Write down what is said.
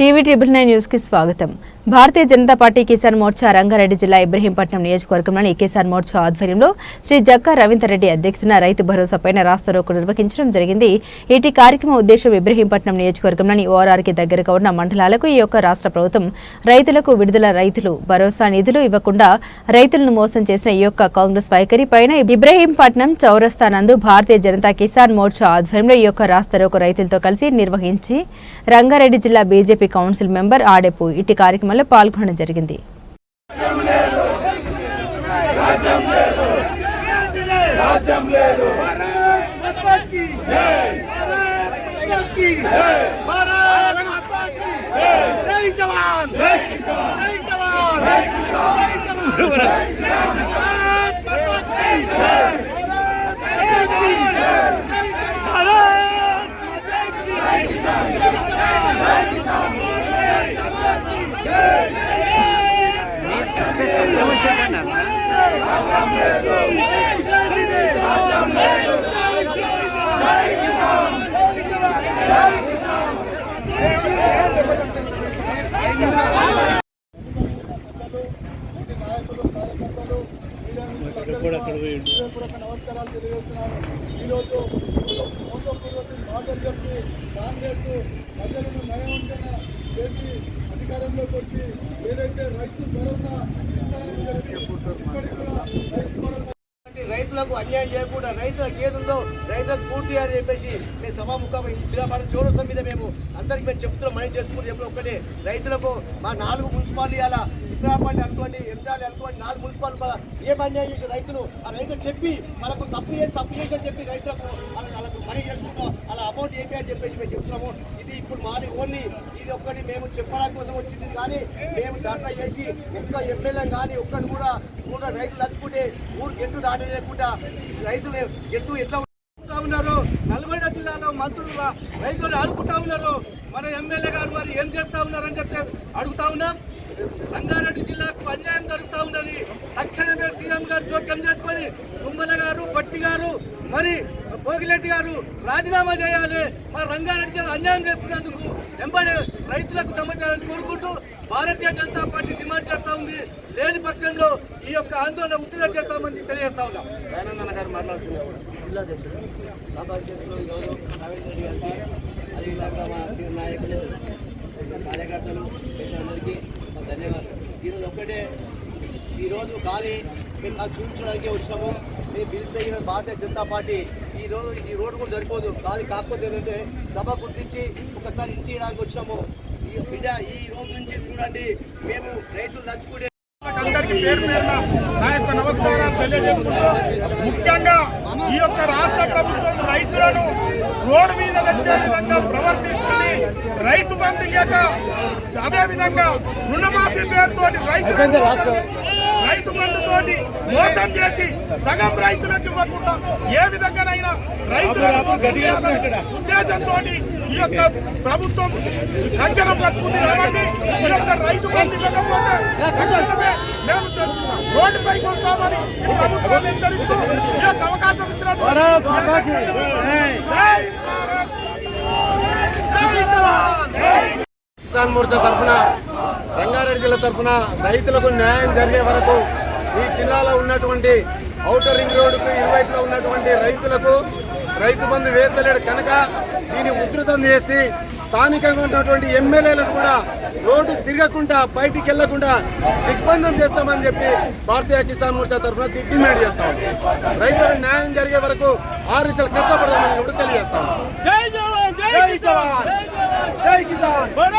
TV triple nine న్యూస్కి స్వాగతం. భారతీయ జనతా పార్టీ కిసాన్ మోర్చా రంగారెడ్డి జిల్లా ఇబ్రహీంపట్నం నియోజకవర్గంలోని కిసాన్ మోర్చా ఆధ్వర్యంలో శ్రీ జక్కా రవీందర్ రెడ్డి అధ్యక్షతన రైతు భరోసాపైన రాస్తా రోకు నిర్వహించడం జరిగింది. ఇటీ కార్యక్రమ ఉద్దేశం ఇబ్రహీంపట్నం నియోజకవర్గంలోని ఓఆర్ఆర్కి దగ్గరగా ఉన్న మండలాలకు ఈ యొక్క రాష్ట్ర ప్రభుత్వం రైతులకు విడుదల రైతులు భరోసా నిధులు ఇవ్వకుండా రైతులను మోసం చేసిన ఈ యొక్క కాంగ్రెస్ వైఖరి పైన ఇబ్రహీంపట్నం చౌరస్తా నందు భారతీయ జనతా కిసాన్ మోర్చా ఆధ్వర్యంలో ఈ యొక్క రాస్తారోకు రైతులతో కలిసి నిర్వహించి రంగారెడ్డి జిల్లా బీజేపీ కౌన్సిల్ మెంబర్ ఆడేపు ఇటు కార్యక్రమంలో పాల్గొనడం జరిగింది. రాజ్యం లేదు. నమస్కారాలు తెలియజేస్తున్నాను ఈరోజు మోసపూర్వక మాటలు చెప్పి కాంగ్రెస్ ప్రజలను నయవంచన చేసి అధికారంలోకి వచ్చి ఏదైతే రైతు భరోసా రైతులకు అన్యాయం చేయకుండా రైతులకు ఏది ఉందో రైతులకు పూర్తి అని చెప్పేసి మేము సభాముఖం చౌరస్తం మీద మేము అందరికి మేము చెప్తున్నాం మనం చేసుకుంటూ చెప్పిన ఒక్కటే రైతులకు మా నాలుగు మున్సిపాలిటీ అలా ఇబ్రాపల్లి అనుకోండి ఎంజాలి అనుకోండి నాలుగు మున్సిపల్ ఏ ఏం అన్యాయం చేసి రైతులు ఆ రైతు చెప్పి వాళ్ళకు తప్పు చేసి తప్పు చేసి అని చెప్పి రైతులకు వాళ్ళకి వాళ్ళకు మనీ చేసుకుంటాం అలా అమౌంట్ ఏపీ అని చెప్పేసి మేము చెప్తున్నాము. ఇది ఇప్పుడు మాది ఓన్లీ ఇది ఒక్కటి మేము చెప్పడానికి కోసం వచ్చింది కానీ మేము ధర్నా చేసి ఒక్క ఎమ్మెల్యే కానీ ఒక్కటి కూడా కూడా రైతులు నచ్చుకుంటే ఊరు గెట్టు దాటి లేకుండా రైతులు గెట్టు ఎట్లా ఉన్నారు? నల్గొండ జిల్లాలో మంత్రులు రైతులు ఆడుకుంటా ఉన్నారు. మన ఎమ్మెల్యే గారు మరి ఏం చేస్తా ఉన్నారని చెప్పి అడుగుతా ఉన్నాం. రంగారెడ్డి జిల్లాకు అన్యాయం జరుగుతూ ఉన్నది. తక్షణమే సీఎం గారు జోక్యం చేసుకొని తుమ్మల గారు పట్టి గారు మరి పోగిరెడ్డి గారు రాజీనామా చేయాలి. మరి రంగారెడ్డి జిల్లా అన్యాయం చేస్తున్నందుకు వెంబడి రైతులకు సమాచారాన్ని కోరుకుంటూ భారతీయ జనతా పార్టీ డిమాండ్ చేస్తూ ఉంది. లేని పక్షంలో ఈ యొక్క ఆందోళన ఉత్తేజం చేస్తామని తెలియజేస్తా ఉన్నాం. దయానందన గారు మాట్లాడుతున్న జిల్లా అధ్యక్షుడు. సభాధ్యక్షులు ఈరోజు నవీన్ రెడ్డి గారికి అదేవిధంగా మా సీనియర్ నాయకులు కార్యకర్తలు అందరికీ ఈరోజు ఒక్కటే. ఈరోజు కానీ మేము నాకు చూపించడానికి వచ్చినాము. మేము పిలిస్తే ఈరోజు భారతీయ జనతా పార్టీ ఈ రోజు ఈ రోడ్డు కూడా సరిపోదు. కాదు కాకపోతే ఏంటంటే సభ గుర్తించి ఒకసారి ఇంటి ఇవ్వడానికి వచ్చినాము. ఈ బిడ్డ ఈ రోజు నుంచి చూడండి మేము రైతులు తలుచుకుంటే అందరికీ పేరు పేరున నా యొక్క నమస్కారాలు తెలియజేస్తున్నాను ముఖ్యంగా ఈ యొక్క రాష్ట్ర ప్రభుత్వం రైతులను రోడ్డు మీద తెచ్చే విధంగా రైతు బంధు ఇయ్యక అదే విధంగా రుణమాఫీ పేరుతో రైతు రైతు బంధుతోటి మోసం చేసి సగం రైతులకు ఇవ్వకుండా ఏ విధంగానైనా రైతులకు ఉద్దేశంతో ఈ యొక్క ప్రభుత్వం సంకరం కట్టుకుంది కాబట్టి ఈ యొక్క రైతు బంధు ఇవ్వకపోతే మేము రోడ్డుపైకి వస్తామని ఈ ప్రభుత్వాన్ని హెచ్చరిస్తూ ఈ యొక్క అవకాశం ఇచ్చినట్టు కిసాన్ మోర్చా తరఫున రంగారెడ్డి జిల్లా తరఫున రైతులకు న్యాయం జరిగే వరకు ఈ జిల్లాలో ఉన్నటువంటి ఔటర్ రింగ్ రోడ్డుకు ఇరువైపులో ఉన్నటువంటి రైతులకు రైతు బంధు వేస్తలేడు. కనుక దీన్ని ఉధృతం చేసి స్థానికంగా ఉన్నటువంటి ఎమ్మెల్యేలను కూడా రోడ్డు తిరగకుండా బయటికి వెళ్ళకుండా దిగ్బంధం చేస్తామని చెప్పి భారతీయ కిసాన్ మోర్చా తరఫున డిమాండ్ చేస్తాం రైతులకు న్యాయం జరిగే వరకు ఆరు లక్షలు కష్టపడదామని కూడా తెలియజేస్తాం జై కిసాన్.